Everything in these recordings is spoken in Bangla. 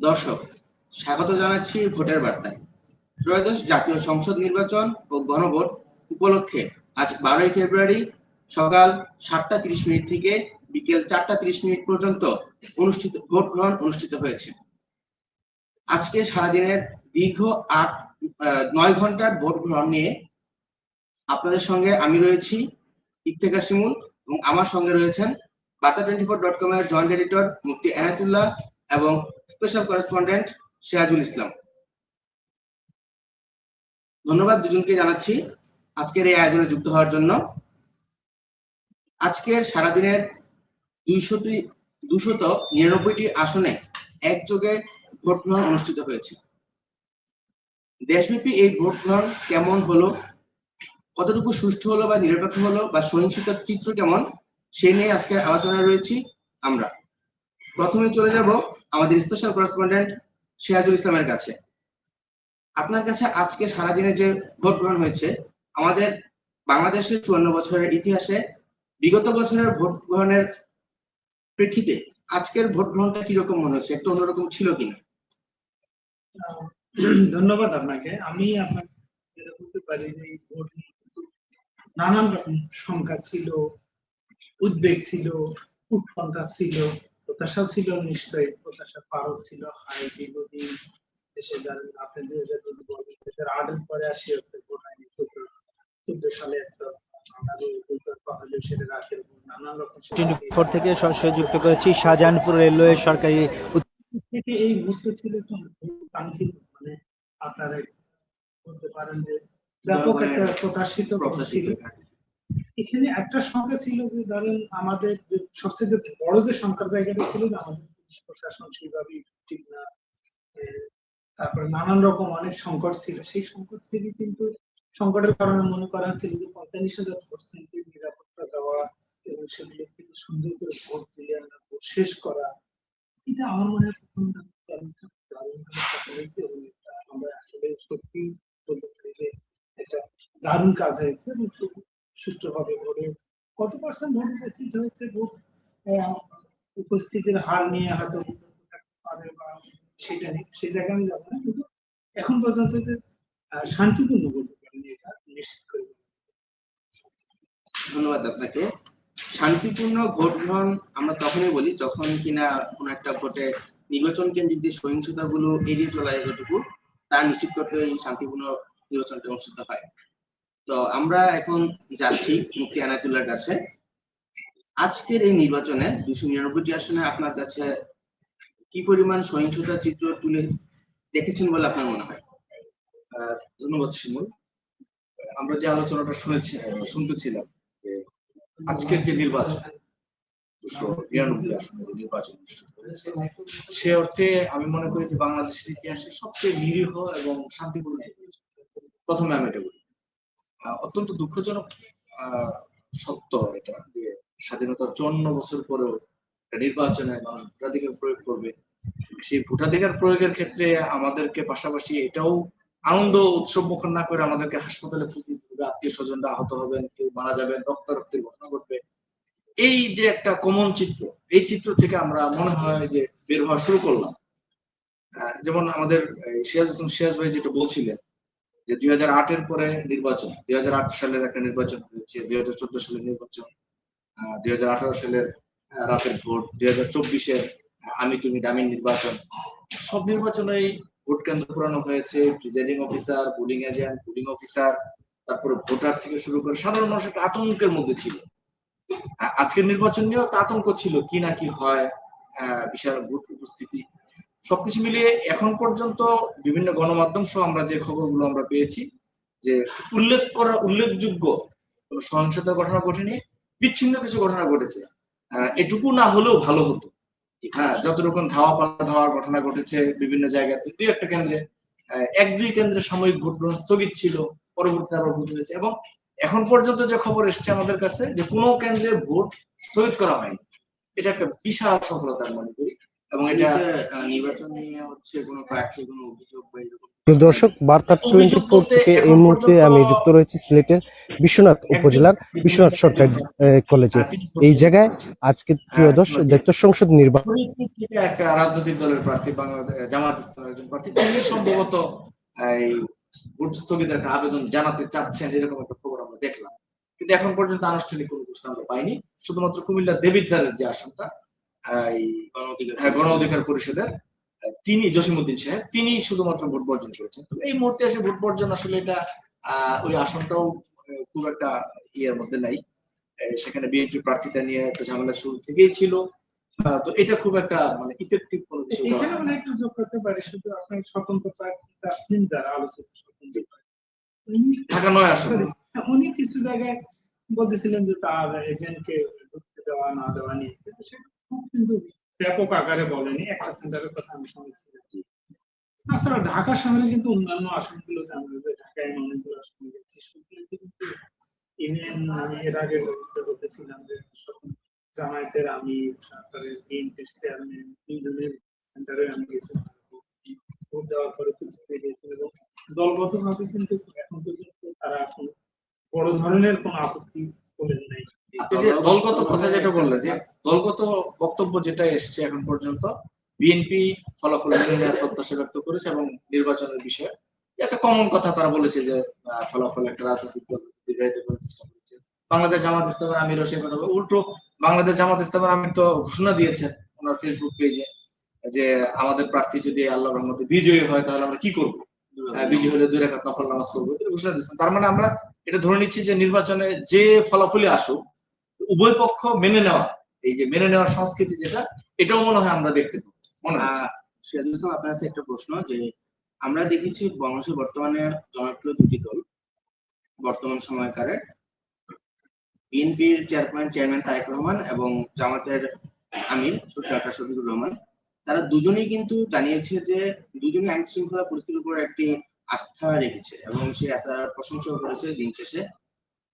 দর্শক, স্বাগত জানাচ্ছি ভোটের বার্তায়। ত্রয়োদশ জাতীয় সংসদ নির্বাচন ও গণভোট উপলক্ষে আজ বারোই ফেব্রুয়ারি সকাল সাতটা তিরিশ মিনিট থেকে বিকেল চারটা তিরিশ মিনিট পর্যন্ত অনুষ্ঠিত, ভোট গ্রহণ অনুষ্ঠিত হয়েছে। আজকে সারাদিনের দীর্ঘ আট নয় ঘণ্টার ভোট গ্রহণ নিয়ে আপনাদের সঙ্গে আমি রয়েছি ইফতেখার শিমুল এবং আমার সঙ্গে রয়েছেন বার্তা টোয়েন্টি ফোর ডট কম এর জয়েন্ট এডিটর মুফতি এনায়তুল্লাহ এবং স্পেশাল করেসপন্ডেন্ট সিরাজুল ইসলাম। ধন্যবাদ দুজনকে জানাচ্ছি আজকের এই আয়োজনে যুক্ত হওয়ার জন্য। আজকের সারাদিনের দুইশোটি দুশত নিরানব্বইটি আসনে একযোগে ভোট গ্রহণ অনুষ্ঠিত হয়েছে। দেশব্যাপী এই ভোট গ্রহণ কেমন হলো কতটুকু সুষ্ঠু হলো বা নিরপেক্ষ হলো বা সহিংসতার চিত্র কেমন সেই নিয়ে আজকে আলোচনায় রয়েছি আমরা। প্রথমে চলে যাব আমাদের স্পেশাল করেসপন্ডেন্ট সিরাজুল ইসলামের কাছে। আপনার কাছে আজকে সারাদিনে যে ভোট গ্রহণ হয়েছে, আমাদের বাংলাদেশের চুয়ান্ন বছরের ইতিহাসে বিগত বছরের ভোট গ্রহণের প্রেক্ষিতে আজকের ভোট গ্রহণটা কীরকম মনে হচ্ছে? একটু অন্যরকম ছিল কিনা? ধন্যবাদ আপনাকে। আমি আপনাকে বলতে পারি যে ভোট নিয়ে নানান রকম শঙ্কা ছিল উদ্বেগ ছিল উৎকণ্ঠা ছিল প্রত্যাশাও ছিল নিশ্চয়ই প্রত্যাশা পারও ছিল হাই দীর্ঘদিন দেশে জানেন আপনি দুই হাজার দুই হাজার আটের পরে আসি হচ্ছে চোদ্দ চোদ্দ সালে একটা থেকে করেছি শাহজাহানপুর রেলওয়ে সরকারি থেকে এই মুহূর্তে ছিল মানে আপনারা বলতে পারেন যে ব্যাপক একটা প্রকাশিত ছিল এখানে একটা সংখ্যা ছিল যে ধরেন আমাদের যে সবচেয়ে যে বড় যে সংখ্যার জায়গাটা ছিল যে আমাদের প্রশাসন সেইভাবে ঠিক না তারপরে নানান রকম অনেক সংকট ছিল। সেই সংকট থেকে কিন্তু সংকটের কারণে মনে করা হচ্ছিল যে পঁয়তাল্লিশ হাজার পার্সেন্টের নিরাপত্তা দেওয়া এবং সেগুলো থেকে সুন্দর করে ভোট দিয়ে আমরা ভোট শেষ করা এটা আমার মনে হয় প্রথম দারুণভাবে কাজ হয়েছে এবং এটা আমরা আসলে সত্যি বলতে পারি যে এটা দারুণ কাজ হয়েছে সুষ্ঠুভাবে কত পার্সেন্ট ভোট উপস্থিত হয়েছে ভোট উপস্থিতির হার নিয়ে হয়তো পারে বা সেটা সেই জায়গায় আমি যাব না, কিন্তু এখন পর্যন্ত যে শান্তিপূর্ণ এটা নিশ্চিত করে ধন্যবাদ আপনাকে। শান্তিপূর্ণ ভোট গ্রহণ আমরা তখনই বলি যখন কিনা কোনো একটা ভোটে নির্বাচন কেন্দ্রিক যে সহিংসতাগুলো এড়িয়ে চলা যায় যতটুকু তা নিশ্চিত করতে এই শান্তিপূর্ণ নির্বাচনটা অনুষ্ঠিত হয় তো আমরা এখন যাচ্ছি মুফতি আনাতুল্লাহর কাছে। আজকের এই নির্বাচনে দুশো নিরানব্বইটি আসনে আপনার কাছে কি পরিমাণ সহিংসতার চিত্র তুলে দেখেছেন বলে আপনার মনে হয়? ধন্যবাদ শিমুল। আমরা যে আলোচনাটা শুনেছি শুনতেছিলাম আজকের যে নির্বাচন, দুশো নিরানব্বই আসনে নির্বাচন সে অর্থে আমি মনে করি যে বাংলাদেশের ইতিহাসে সবচেয়ে নিরীহ এবং শান্তিপূর্ণ নির্বাচন। প্রথমে আমি এটা বলি। অত্যন্ত দুঃখজনক সত্য এটা যে স্বাধীনতার চুয়ান্ন বছর পরেও নির্বাচনে মানুষ ভোটাধিকার প্রয়োগ করবে। সেই ভোটাধিকার প্রয়োগের ক্ষেত্রে আমাদেরকে পাশাপাশি এটাও আনন্দ উৎসব মুখর না করে আমাদেরকে হাসপাতালে আত্মীয় স্বজনরা আহত হবেন, কেউ মারা যাবেন, রক্তারক্তির ঘটনা ঘটবে। এই যে একটা কমন চিত্র, এই চিত্র থেকে আমরা মনে হয় যে বের হওয়া শুরু করলাম। যেমন আমাদের সিরাজ সিরাজ ভাই যেটা বলছিলেন যে দুই হাজার আটের পরে নির্বাচন, দুই হাজার আট সালের একটা নির্বাচন হয়েছে, দুই হাজার চোদ্দ সালের নির্বাচন দুই হাজার আঠারো সালের রাতের ভোট, দুই হাজার চব্বিশের আমি তুমি ডামিন নির্বাচন। সব নির্বাচনেই ভোট কেন্দ্র পুরানো হয়েছে, presiding officer polling agent polling officer তারপরে ভোটার থেকে শুরু করে সাধারণ মানুষ একটা আতঙ্কের মধ্যে ছিল। আজকের নির্বাচন নিয়েও একটা আতঙ্ক ছিল, কি না কি হয় বিশাল ভোট উপস্থিতি। সবকিছু মিলিয়ে এখন পর্যন্ত বিভিন্ন গণমাধ্যম সহ আমরা যে খবরগুলো আমরা পেয়েছি, যে উল্লেখ করা, উল্লেখযোগ্য সহিংসতার ঘটনা ঘটেনি, বিচ্ছিন্ন কিছু ঘটনা ঘটেছে। এটুকু না হলেও ভালো হতো। হ্যাঁ যত রকম ধাওয়া পাল্টা ধাওয়ার ঘটনা ঘটেছে বিভিন্ন জায়গাতে দুই একটা কেন্দ্রে এক দুই কেন্দ্রে সাময়িক ভোট গ্রহণ স্থগিত ছিল, পরবর্তীতে আবার ভোট হয়েছে এবং এখন পর্যন্ত যে খবর এসছে আমাদের কাছে, যে কোনো কেন্দ্রে ভোট স্থগিত করা হয়নি। এটা একটা বিশাল সফলতা আমি মনে করি। এবং এটা নির্বাচন নিয়ে হচ্ছে কোনো প্রার্থী কোনো অভিযোগ বা এরকম দর্শক বার্তা টোয়েন্টি ফোর থেকে এই মুহূর্তে আমি যুক্ত রয়েছি সিলেটের বিশ্বনাথ উপজেলার বিশ্বনাথ সরকারি আহ, কলেজে এই জায়গায় আজকে ত্রয়োদশ দায়িত্ব সংসদ নির্বাচন একটা রাজনৈতিক দলের প্রার্থী বাংলাদেশ জামাত ইসলামের একজন প্রার্থী। তিনি সম্ভবত এই ভোট স্থগিতের একটা আবেদন জানাতে চাচ্ছেন এরকম একটা খবর আমরা দেখলাম। কিন্তু এখন পর্যন্ত আনুষ্ঠানিক কোনো ঘোষণা আমরা পাইনি। শুধুমাত্র কুমিল্লা দেবিদ্বারের যে আসনটা গণ অধিকার হ্যাঁ, গণ অধিকার পরিষদের তিনি জসিমুদ্দিন সাহেব তিনি শুধুমাত্র ভোট বর্জন করেছেন। তো এই মুহূর্তে এসে ভোট বর্জন আসলে এটা আহ, ওই আসনটাও খুব একটা ইয়ের মধ্যে নাই। সেখানে বিএনপি প্রার্থীতা নিয়ে একটা ঝামেলা শুরু থেকেই ছিল। তো এটা খুব একটা মানে ইফেক্টিভ কোনো কিছু এখানে মানে একটু যোগ করতে পারি শুধু আপনার স্বতন্ত্র প্রার্থী তাসলিম যারা আলোচিত স্বতন্ত্র উনি- ঢাকা নয় আসন। উনি কিছু জায়গায় বলতেছিলেন যে তার এজেন্টকে ঢুকতে দেওয়া না দেওয়া নিয়ে। সেটা কিন্তু ব্যাপক আকারে বলেনি, একটা সেন্টারের কথা আমি শুনেছিলাম তাছাড়া ঢাকা শহরে কিন্তু অন্যান্য আসনগুলোতে আমরা যে ঢাকায় অনেকগুলো আসন গেছি সেগুলোতে কিন্তু ইভেন আমি এর আগে বলতেছিলাম যে জামায়াতের আমি তারপরে বিএনপির চেয়ারম্যান সেন্টারে আমি গেছিলাম, ভোট দেওয়ার পরে প্রতিক্রিয়া দিয়েছিল এবং দলগতভাবে কিন্তু এখন পর্যন্ত তারা এখন বড় ধরনের কোনো আপত্তি বলেন নাই। দলগত কথা যেটা বললে যে দলগত বক্তব্য যেটা এসছে এখন পর্যন্ত বিএনপি ফলাফল প্রত্যাশা ব্যক্ত করেছে এবং নির্বাচনের বিষয়ে একটা কমন কথা তারা বলেছে যে ফলাফল একটা রাজনৈতিক দল দীর্ঘায়িত করার চেষ্টা করেছে। বাংলাদেশ জামাত ইসলামের আমিরও সেই কথা। উল্টো বাংলাদেশ জামাত ইসলামের আমির তো ঘোষণা দিয়েছেন ওনার ফেসবুক পেজে যে আমাদের প্রার্থী যদি আল্লাহ রহমতে বিজয়ী হয় তাহলে আমরা কি করব? বিজয়ী হলে দুই রেখাত নফল নামাজ করব ঘোষণা দিচ্ছেন তার মানে আমরা এটা ধরে নিচ্ছি যে নির্বাচনে যে ফলাফলই আসুক উভয় পক্ষ মেনে নেওয়া। এই যে মেনে নেওয়ার সংস্কৃতি যেটা এটাও মনে হয় আমরা দেখতে পাবো। মনে সিরাজুল ইসলাম আপনার কাছে একটা প্রশ্ন যে আমরা দেখেছি বাংলাদেশে বর্তমানে জনপ্রিয় দুটি দল বর্তমান সময়কারে বিএনপির চেয়ারম্যান চেয়ারম্যান তারেক রহমান এবং জামাতের আমির ডক্টর শফিকুর রহমান। তারা দুজনেই কিন্তু জানিয়েছে যে দুজনেই আইন শৃঙ্খলা পরিস্থিতির উপর একটি আস্থা রেখেছে এবং সেই আস্থার প্রশংসা করেছে দিন শেষে।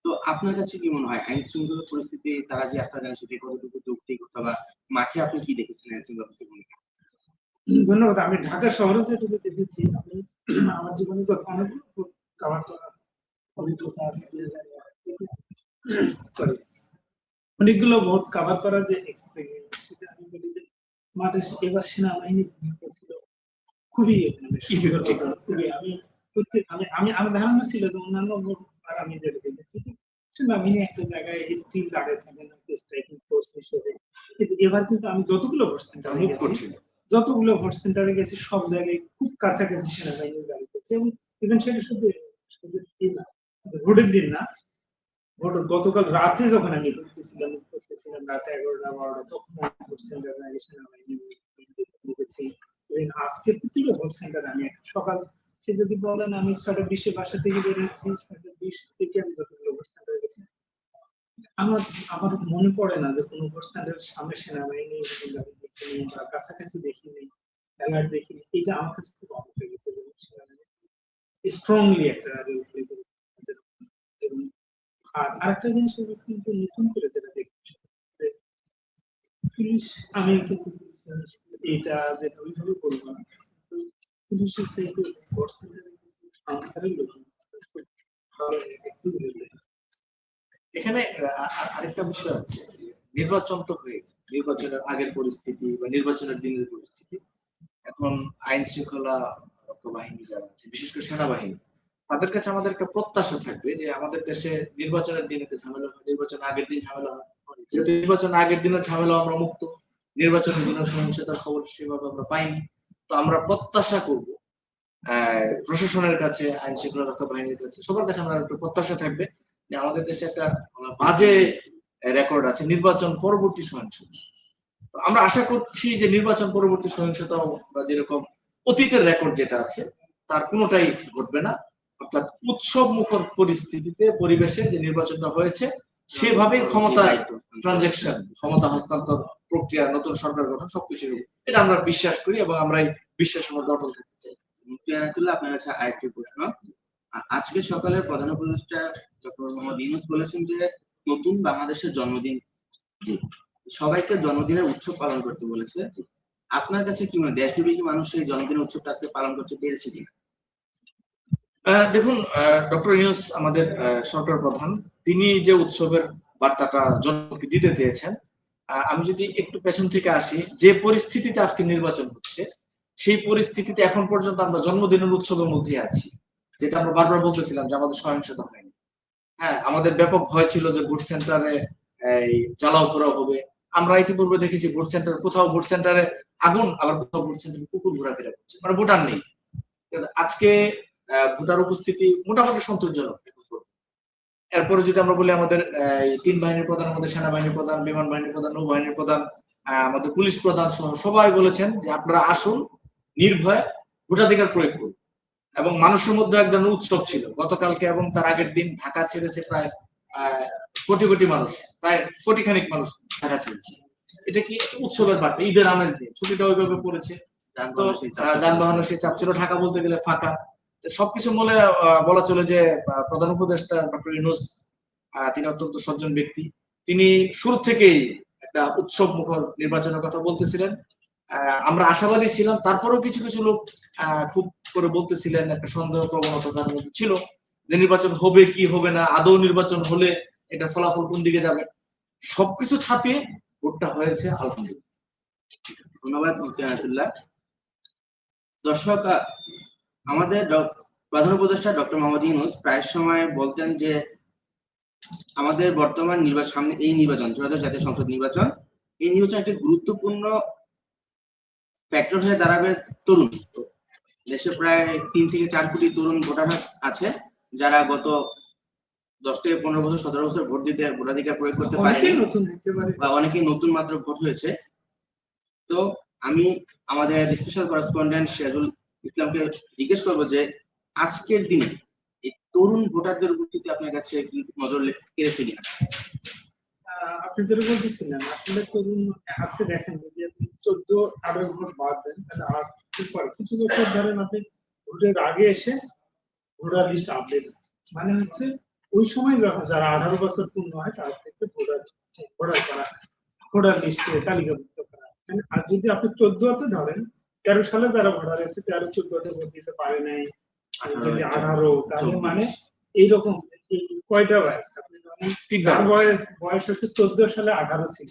তো আপনার কাছে কি মনে হয় আইন শৃঙ্খলা পরিস্থিতি তারা যে আস্থা জানে সেটি কতটুকু যৌক্তিক অথবা মাঠে আপনি কি দেখেছেন আইন শৃঙ্খলা পরিস্থিতির ভূমিকা? ধন্যবাদ আমি ঢাকা শহরে যেটুকু দেখেছি আমি আমার জীবনে তো অনেক কাভার করার অভিজ্ঞতা আছে অনেকগুলো ভোট কাভার করার যে এক্সপিরিয়েন্স সেটা আমি বলি যে মাঠে এবার সেনাবাহিনীর ভূমিকা ছিল খুবই মানে খুবই আমি প্রত্যেক আমি আমি আমার ধারণা ছিল যে অন্যান্য আমি যেটা দেখেছি যে একটা জায়গায় স্টিল দাঁড়িয়ে থাকে না স্ট্রাইকিং ফোর্স হিসেবে। কিন্তু এবার কিন্তু আমি যতগুলো ভোট সেন্টারে গেছি যতগুলো ভোট সেন্টারে গেছি সব জায়গায় খুব কাছাকাছি সেনাবাহিনীর গাড়ি করছে এবং ইভেন সেটা শুধু শুধু না, ভোটের দিন না ভোট গতকাল রাতে যখন আমি করতেছিলাম করতেছিলাম রাতে এগারোটা বারোটা তখন আমি ভোট সেন্টারে সেনাবাহিনী দেখেছি। আজকে প্রতিটা ভোট সেন্টারে আমি সকাল সে যদি বলেন আমি ছটা বিশে বাসা থেকে বেরোচ্ছি ছটা বিশ থেকে আমি যতগুলো ভোট সেন্টারে গেছি। আমার আমার মনে পড়ে না যে কোনো ভোট সামনে সেনাবাহিনী দেখিনি কাছাকাছি দেখিনি অ্যালার্ট দেখিনি এটা আমার কাছে খুব অবাক লেগেছে যে স্ট্রংলি একটা আর আরেকটা জিনিস কিন্তু নতুন করে যেটা দেখছি পুলিশ, আমি কিন্তু এটা যেটা ওইভাবে বলব না। ভালো একটু এখানে আরেকটা বিষয় আছে। নির্বাচন তো হয়ে নির্বাচনের আগের পরিস্থিতি বা নির্বাচনের দিনের পরিস্থিতি। এখন আইন শৃঙ্খলা বাহিনী যারা আছে, বিশেষ করে সেনাবাহিনী, তাদের কাছে আমাদের একটা প্রত্যাশা থাকবে যে আমাদের দেশে নির্বাচনের দিনে একটা ঝামেলা হয়, নির্বাচন আগের দিন ঝামেলা হয়। যেহেতু নির্বাচন আগের দিনের ঝামেলা আমরা মুক্ত। নির্বাচনের দিনের সহিংসতার খবর সেভাবে আমরা পাইনি। তো আমরা প্রত্যাশা করব প্রশাসনের কাছে আইন শৃঙ্খলা রক্ষা বাহিনীর কাছে সবার কাছে আমরা একটা প্রত্যাশা থাকবে যে আমাদের দেশে একটা বাজে রেকর্ড আছে নির্বাচন পরবর্তী সহিংসতা তো আমরা আশা করছি যে নির্বাচন পরবর্তী সহিংসতা বা যেরকম অতীতের রেকর্ড যেটা আছে তার কোনোটাই ঘটবে না অর্থাৎ উৎসব মুখর পরিস্থিতিতে পরিবেশে যে নির্বাচনটা হয়েছে সেভাবেই ক্ষমতা দায়িত্ব। ট্রানজেকশন ক্ষমতা হস্তান্তর প্রক্রিয়া নতুন সরকার গঠন সবকিছু এটা আমরা বিশ্বাস করি এবং আমরা এই বিশ্বাসের মধ্যে অটল থাকতে চাই। আনাতুল্লাহ আপনার কাছে আরেকটি প্রশ্ন। আজকে সকালে প্রধান উপদেষ্টা ডক্টর মোহাম্মদ ইউনুস বলেছেন যে নতুন বাংলাদেশের জন্মদিন সবাইকে জন্মদিনের উৎসব পালন করতে বলেছে আপনার কাছে কি মনে দেশব্যাপী কি মানুষ এই জন্মদিনের উৎসবটা আজকে পালন করতে পেরেছে কিনা? আহ, দেখুন ডক্টর ইউনুস আমাদের সরকার প্রধান। তিনি যে উৎসবের বার্তাটা জনগণকে দিতে চেয়েছেন আমি যদি একটু পেছন থেকে আসি, যে পরিস্থিতিতে আজকে নির্বাচন হচ্ছে, সেই পরিস্থিতিতে এখন পর্যন্ত আমরা জন্মদিনের উৎসবের মধ্যে আছি, যেটা আমরা বারবার বলতেছিলাম যে আমাদের সহিংসতা হয়নি। হ্যাঁ আমাদের ব্যাপক ভয় ছিল যে ভোট সেন্টারে, এই, জ্বালাও করা হবে। আমরা ইতিপূর্বে দেখেছি ভোট সেন্টার, কোথাও ভোট সেন্টারে আগুন, আবার কোথাও ভোট সেন্টারে কুকুর ঘোরাফেরা করছে। মানে ভোটার নেই। আজকে ভোটার উপস্থিতি মোটামুটি সন্তোষজনক। এরপরে যদি আমরা বলি আমাদের তিন বাহিনীর প্রধান আমাদের সেনাবাহিনীর প্রধান বিমান বাহিনীর প্রধান নৌবাহিনীর প্রধান আমাদের পুলিশ প্রধান সহ সবাই বলেছেন যে আপনারা আসুন নির্ভয়ে ভোটাধিকার প্রয়োগ করুন। এবং মানুষের মধ্যে এক ধরনের উৎসব ছিল। গতকালকে এবং তার আগের দিন ঢাকা ছেড়েছে প্রায় আহ, কোটি কোটি মানুষ প্রায় কোটি খানিক মানুষ ঢাকা ছেড়েছে। এটা কি উৎসবের বার্তা? ঈদের আমেজ দিয়ে ছুটিটা ওইভাবে পড়েছে। তো যানবাহনের সেই চাপ- ছিল। ঢাকা বলতে গেলে ফাঁকা। সবকিছু আহ, বলা চলে যে প্রধান উপদেষ্টা ডক্টর ইউনুস তিনি অত্যন্ত সজ্জন ব্যক্তি। তিনি শুরু থেকেই একটা উৎসব মুখর নির্বাচনের কথা বলতেছিলেন। আমরা আশাবাদী ছিলাম। তারপরেও কিছু কিছু লোক খুব করে বলতেছিলেন একটা সন্দেহ প্রবণতা তার মধ্যে ছিল যে নির্বাচন হবে কি হবে না আদৌ নির্বাচন হলে এটা ফলাফল কোন দিকে যাবে। সবকিছু ছাপিয়ে ভোটটা হয়েছে আলহামদুলিল্লাহ। ধন্যবাদ দর্শক আমাদের প্রধান উপদেষ্টা ডক্টর মোহাম্মদ ইউনুস প্রায় সময় বলতেন যে আমাদের বর্তমান নির্বাচন সামনে এই নির্বাচন ত্রয়োদশ জাতীয় সংসদ নির্বাচন এই নির্বাচন একটি গুরুত্বপূর্ণ ফ্যাক্টর হয়ে দাঁড়াবে তরুণ। দেশে প্রায় তিন থেকে চার কোটি তরুণ ভোটার আছে যারা গত দশ থেকে পনেরো বছর সতেরো বছর ভোট দিতে ভোটাধিকার প্রয়োগ করতে পারে বা অনেকেই নতুন মাত্র ভোট হয়েছে। তো আমি আমাদের স্পেশাল করেসপন্ডেন্ট সিরাজুল ইসলামকে জিজ্ঞেস করব যে আজকের দিনে এই তরুণ ভোটারদের উপস্থিতি আপনার কাছে কি নজর কেড়েছে কিনা? আপনি যেটা বলতেছিলেন, আসলে তরুণ, আজকে দেখেন, যদি আপনি চোদ্দ, আঠারো ভোট বাদ দেন, তাহলে আর কিছু বছর ধরেন আপনি ভোটের আগে এসে ভোটার লিস্ট আপডেট মানে হচ্ছে, ওই সময় যখন যারা আঠারো বছর পূর্ণ হয়, তার থেকে ভোটার ভোটার করা, ভোটার লিস্টে তালিকাভুক্ত করা। মানে আর যদি আপনি চোদ্দতে ধরেন তেরো সালে যারা ভোটার আছে তেরো চোদ্দতে ভোট দিতে পারে নাই। আর যদি আঠারো তাহলে মানে এইরকম কয়টা বয়স? আপনি তার বয়স। বয়স হচ্ছে চোদ্দ সালে আঠারো ছিল।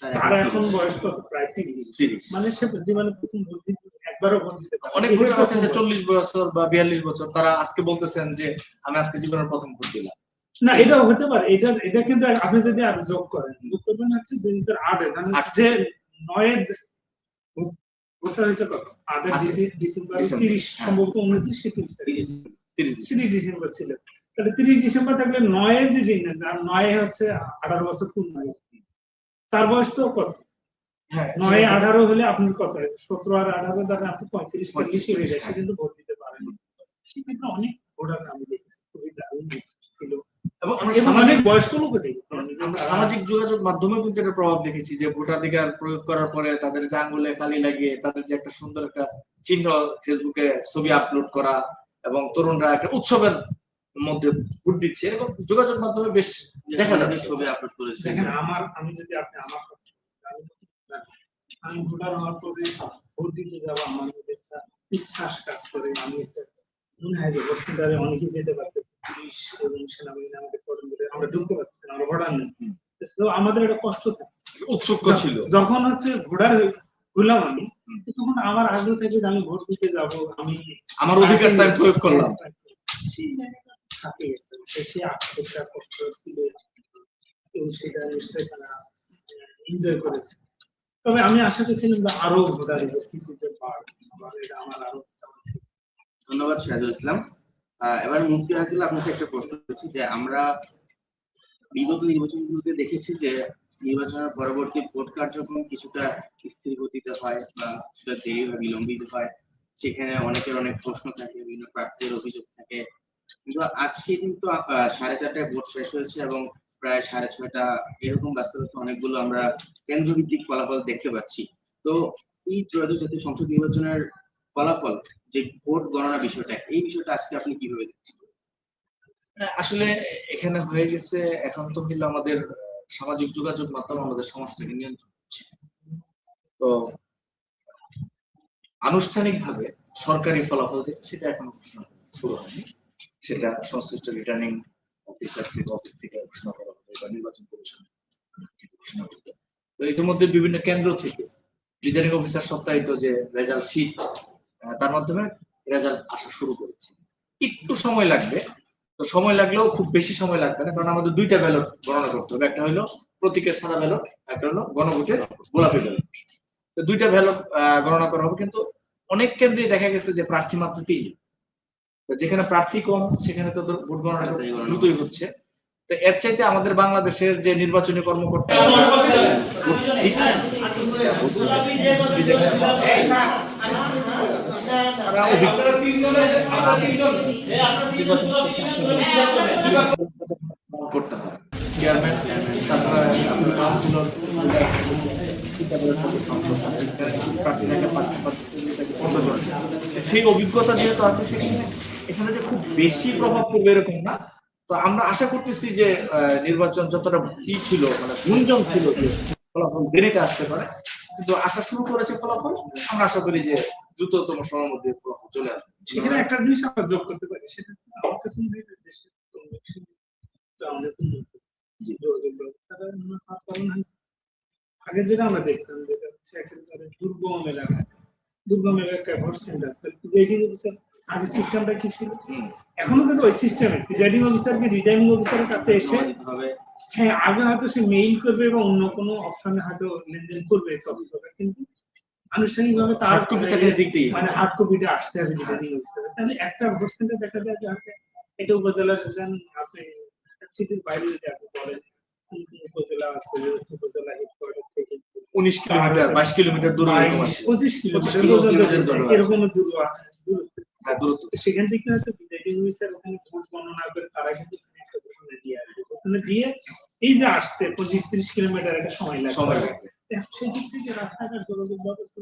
তার তার এখন বয়স কত? প্রায় তিরিশ। মানে সে জীবনে প্রথম ভোট দিতে একবারও ভোট দিতে পারে অনেক আছেন যে চল্লিশ বছর বা বিয়াল্লিশ বছর তারা আজকে বলতেছেন যে আমি আজকে জীবনের প্রথম ভোট দিলাম। না এটাও হতে পারে। এটা এটা কিন্তু আপনি যদি আর যোগ করেন যোগ করবেন হচ্ছে দুই হাজার আটে। যে নয়ের ভোটটা হয়েছে কত? আটের ডিসেম্বর তিরিশ হ্যাঁ। সম্ভবত উনত্রিশ কি তিরিশ তারিখ? তিরিশ। ডিসেম্বর। ছিল। তাহলে তিরিশ ডিসেম্বর থাকলে নয় যে দিন নয় হচ্ছে আঠারো বছর পূর্ণ হয়েছে। তার বয়স তো কত? হ্যাঁ নয় আঠারো হলে আপনার কত? সতেরো আর আঠারো দ্বারা আপনি পঁয়ত্রিশ চল্লিশ হয়ে যায় সে হ্যাঁ। কিন্তু ভোট দিতে পারেন। সেক্ষেত্রে অনেক ভোটার আমি দেখেছি খুবই দারুণ ছিল। এবং সামাজিক বয়স্ক লোকও আমরা সামাজিক যোগাযোগ মাধ্যমে কিন্তু এটা প্রভাব দেখেছি যে ভোটাধিকার প্রয়োগ করার পরে তাদের যে আঙ্গুলে কালি লাগিয়ে তাদের যে একটা সুন্দর একটা চিহ্ন ফেসবুকে ছবি আপলোড করা এবং তরুণরা একটা উৎসবের মধ্যে ভোট দিচ্ছে এরকম যোগাযোগ মাধ্যমে বেশ দেখা যাচ্ছে। ছবি আপলোড করেছে। দেখেন আমার আমি যদি আপনি আমার আমি- ভোটার হওয়ার পরে ভোট দিতে যাব আমার একটা বিশ্বাস কাজ করে আমি একটা মনে হয় যে অনেকেই যেতে পারতেছে পুলিশ এবং সেনাবাহিনী আমাদের করেন বলে আমরা ঢুকতে পারতেছি না আমরা ভোটার তো আমাদের একটা কষ্ট উৎসুক ছিল। যখন হচ্ছে ভোটার হইলাম আমি তখন আমার আগ্রহ থেকে যে আমি ভোট দিতে যাব আমি আমার অধিকারটা প্রয়োগ করলাম। সেই জায়গাটা থাকে সেই আক্ষেপটা কষ্ট ছিল এবং সেটা নিশ্চয়ই তারা এনজয় করেছে। তবে আমি আশা করছিলাম যে আরও ভোটার উপস্থিতিতে পারবে আমার এটা আমার আরও ধন্যবাদ সিরাজুল ইসলাম। এবার মুক্তি আনাতুল্লাহ আপনার একটা প্রশ্ন করছি যে আমরা বিগত নির্বাচনগুলোতে দেখেছি যে নির্বাচনের পরবর্তী ভোট কার্যক্রম কিছুটা স্থির গতিতে হয় বা কিছুটা দেরি হয়, বিলম্বিত হয়। সেখানে অনেকের অনেক প্রশ্ন থাকে, বিভিন্ন প্রার্থীদের অভিযোগ থাকে। কিন্তু আজকে কিন্তু সাড়ে চারটায় ভোট শেষ হয়েছে এবং প্রায় সাড়ে ছয়টা এরকম বাস্তবতা অনেকগুলো আমরা কেন্দ্রভিত্তিক ফলাফল দেখতে পাচ্ছি। তো এই ত্রয়োদশ জাতীয় সংসদ নির্বাচনের ফলাফল যে ভোট গণনা বিষয়টা এই বিষয়টা আজকে আপনি কীভাবে দেখছেন? হ্যাঁ, আসলে এখানে হয়ে গেছে এখন তো হইল আমাদের সামাজিক যোগাযোগ মাধ্যম আমাদের সমাজটাকে নিয়ন্ত্রণ করছে। তো আনুষ্ঠানিক ভাবে সরকারি ফলাফল সেটা এখন ঘোষণা শুরু হয়নি। সেটা সংশ্লিষ্ট রিটার্নিং অফিসার থেকে অফিস থেকে ঘোষণা করা হবে বা নির্বাচন কমিশন থেকে ঘোষণা করবে তো ইতিমধ্যে বিভিন্ন কেন্দ্র থেকে রিটার্নিং অফিসার সপ্তাহিত যে রেজাল্ট শিট তার মাধ্যমে রেজাল্ট আসা শুরু করেছে। একটু সময় লাগবে। তো সময় লাগলেও খুব বেশি সময় লাগবে না কারণ আমাদের দুইটা ব্যালট গণনা করতে হবে। একটা হলো প্রতীকের সাদা ব্যালট একটা হলো গণভোটের গোলাপি ব্যালট তো দুইটা ব্যালট গণনা করা হবে। কিন্তু অনেক কেন্দ্রেই দেখা গেছে যে প্রার্থী মাত্র তিন। তো যেখানে প্রার্থী কম সেখানে তো ভোট গণনা দ্রুতই হচ্ছে। তো এর চাইতে আমাদের বাংলাদেশের যে নির্বাচনী কর্মকর্তা ভোট দিচ্ছেন, তারা অভিজ্ঞ সেই অভিজ্ঞতা যেহেতু আছে, সেখানে এখানে যে খুব বেশি প্রভাব পড়বে এরকম না। তো আমরা আশা করতেছি যে নির্বাচন যতটা ই ছিল মানে গুঞ্জন ছিল যে ফলাফল দেরিতে আসতে পারে কিন্তু আসা শুরু করেছে ফলাফল আমরা আশা করি যে দ্রুততম সময়ের মধ্যে ফলাফল চলে আসবে। সেখানে একটা জিনিস আমরা যোগ করতে পারি সেটা আমার কাছে মনে হয় দেশের আগে যেটা আমরা দেখতাম যেটা হচ্ছে একেবারে দুর্গম এলাকা দুর্গম এলাকায় ভোট সেন্টার। প্রিজাইডিং অফিসার আগে সিস্টেমটা কি ছিল? এখনও কিন্তু ওই সিস্টেমে প্রিজাইডিং অফিসারকে রিটার্নিং অফিসারের কাছে এসে হ্যাঁ আগে হয়তো সে মেইল করবে বা অন্য কোনো অপশনে হয়তো লেনদেন করবে অফিস হবে কিন্তু আনুষ্ঠানিকভাবে তার দিতেই হবে। মানে হার্ড কপিটা আসতে হবে রিটার্নিং অফিসারে তাহলে একটা ভোট সেন্টার দেখা যায় যে আপনি এটা উপজেলার যান আপনি সিটির বাইরে যদি আপনি বলেন উপজেলা আছে উপজেলা হেডকোয়ার্টার থেকে উনিশ কিলোমিটার বাইশ কিলোমিটার দূরে। পঁচিশ কিলোমিটার। এরকম দূর দূরত্ব হ্যাঁ, সেখান থেকে হয়তো প্রিজাইডিং অফিসার ওখানে ভোট গণনা করে তারা কিন্তু আসবে দিয়ে এই যে আসতে পঁচিশ ত্রিশ কিলোমিটার একটা সময় লাগে সময় লাগবে। এখন সেই দিক থেকে রাস্তাঘাট যোগাযোগ ব্যবস্থা।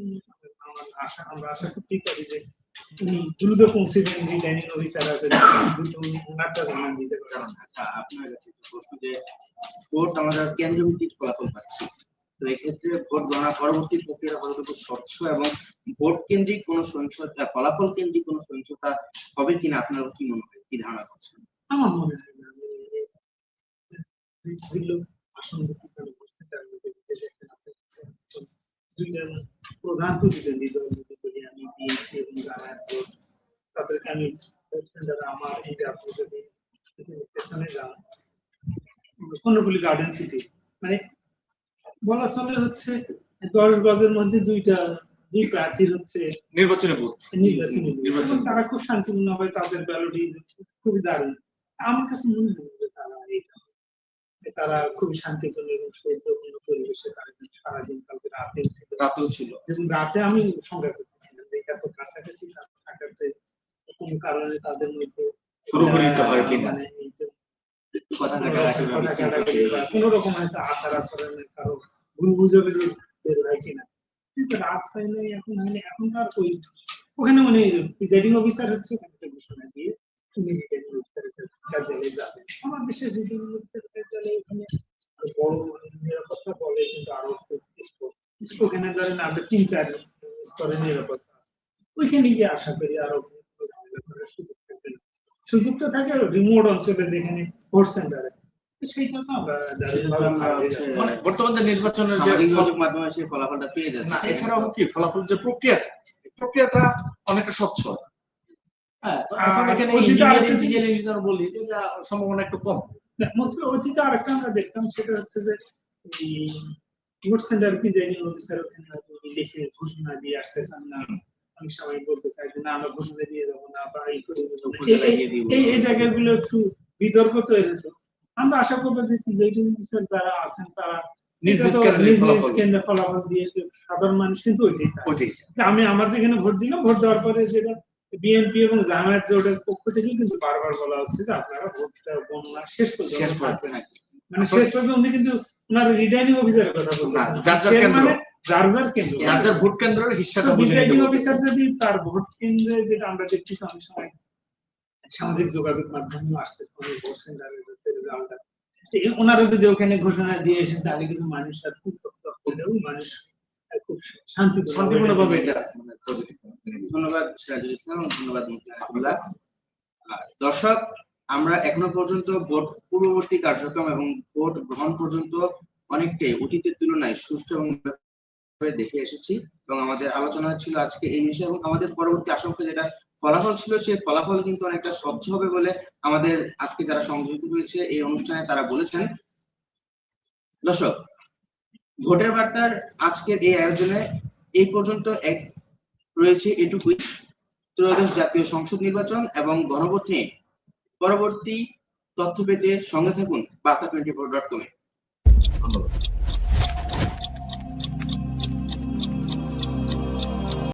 আমার আশা আমরা আশা করতেই পারি যে উনি দ্রুত পৌঁছেবেন রিটার্নিং অফিসার আছে দ্রুত ওনারটা জানান দিতে পারেন আচ্ছা আপনার কাছে একটা প্রশ্ন যে ভোট আমরা কেন্দ্র ভিত্তিক ফলাফল পাচ্ছি। তো এক্ষেত্রে ভোট গণনা পরবর্তী প্রক্রিয়া কতটুকু স্বচ্ছ এবং ভোট কেন্দ্রিক কোনো সহিংসতা ফলাফল কেন্দ্রিক কোনো সহিংসতা হবে কিনা? আপনার কি মনে হয় কি ধারণা করছেন? আমার মনে হয় না। ছিল প্রধান প্রতিদ্বন্দ্বী বলি আমি বিএনপি এবং তাদেরকে আমি আমার আপনি যদি পেছনে যান গার্ডেন সিটি মানে বলা চলে হচ্ছে দশ গজের মধ্যে দুইটা দুই প্রার্থীর হচ্ছে নির্বাচনী বুথ। নির্বাচনী তারা খুব শান্তিপূর্ণ ভাবে তাদের ব্যালটি খুবই দারুণ। আমার কাছে মনে হয় তারা খুবই শান্তিপূর্ণ এবং সৌন্দর্যপূর্ণ পরিবেশে তারা সারাদিন কালকে রাতে ছিল। রাতেও ছিল। যেমন রাতে আমি সংজ্ঞা করতেছিলাম যে কাছাকাছি থাকাতে কোনো কারণে তাদের মধ্যে হয় কিনা? মানে যে হয় কোনো রকম হয়তো আচার আচরণের কারও ভুল বুঝাবুঝি বের হয় কিনা। কিন্তু রাত এখন মানে এখন তো আর ওই ওখানে মানে প্রিজাইডিং অফিসার হচ্ছে একটা ঘোষণা দিয়ে তুমি রিটার্নিং অফিসারের কাজে যাবে আমার দেশের রিটার্নিং আরও বড় নিরাপত্তা বলে কিন্তু আরও খুব ধরেন আমরা তিন চার স্তরের নিরাপত্তা ওইখানে গিয়ে আশা করি আরও কোনো ঝামেলা করার সুযোগ থাকবে সুযোগটা থাকে রিমোট অঞ্চলে যেখানে ভোট সেন্টারে তো আমরা। মানে বর্তমান নির্বাচনের যে মাধ্যমে সে ফলাফলটা পেয়ে না এছাড়াও কি ফলাফল যে প্রক্রিয়াটা প্রক্রিয়াটা অনেকটা স্বচ্ছ হ্যাঁ তো এখন ইঞ্জিনিয়ারিং ইঞ্জিনিয়ারিং বলি এটা সম্ভাবনা একটু কম অতীতে আরেকটা আমরা দেখতাম সেটা হচ্ছে যে এই ভোট সেন্টার প্রিজাইডিং অফিসার ওখানে হয়তো লিখে ঘোষণা দিয়ে আসতেছেন না। অনেক সময় বলতে চাই যে না আমরা ঘোষণা দিয়ে যাব না বা এই করে এই- জায়গাগুলো একটু বিতর্ক তৈরি হতো। আমরা আশা করব যে প্রিজাইডিং অফিসার যারা আছেন তারা ফলাফল। দিয়ে সাধারণ মানুষ কিন্তু ওইটাই আমি আমার যেখানে ভোট দিলাম ভোট দেওয়ার পরে যেটা বিএনপি এবং জামায়াত জোটের পক্ষ থেকে কিন্তু বারবার বলা হচ্ছে যে আপনারা ভোটটা গণনা শেষ পর্যন্ত শেষ থাকবেন। পর্যন্ত মানে শেষ পর্যন্ত উনি কিন্তু ওনার রিটার্নিং অফিসারের কথা বলছেন যার যার কেন্দ্র। যার যার কেন্দ্র ভোট কেন্দ্রের হিসাবটা বুঝে নিতে প্রিজাইডিং বলতেছে। অফিসার যদি তার ভোট কেন্দ্রে যেটা আমরা দেখতেছি অনেক সময় সামাজিক যোগাযোগ মাধ্যমে আসতেছে অনেক ভোট সেন্টারের হচ্ছে রেজাল্টটা ওনারা যদি ওখানে ঘোষণা দিয়ে এসে তাহলে কিন্তু মানুষ আর খুব হলেও মানুষ দর্শক, আমরা এখনও পর্যন্ত ভোট পূর্ববর্তী কার্যক্রম এবং ভোট গ্রহণ পর্যন্ত অনেকটাই অতীতের তুলনায় সুষ্ঠু এবং দেখে এসেছি এবং আমাদের আলোচনা ছিল আজকে এই বিষয়ে এবং আমাদের পরবর্তী আশঙ্কা যেটা ফলাফল ছিল সেই ফলাফল কিন্তু অনেকটা স্বচ্ছ হবে বলে আমাদের আজকে যারা সংযুক্ত হয়েছে এই অনুষ্ঠানে তারা বলেছেন। দর্শক ভোটের বার্তার আজকের এই আয়োজনে এই পর্যন্ত এক রয়েছে এটুকুই। ত্রয়োদশ জাতীয় সংসদ নির্বাচন এবং গণভোট নিয়ে পরবর্তী তথ্য পেতে সঙ্গে থাকুন বার্তা টোয়েন্টি ফোর ডট কমে। ধন্যবাদ।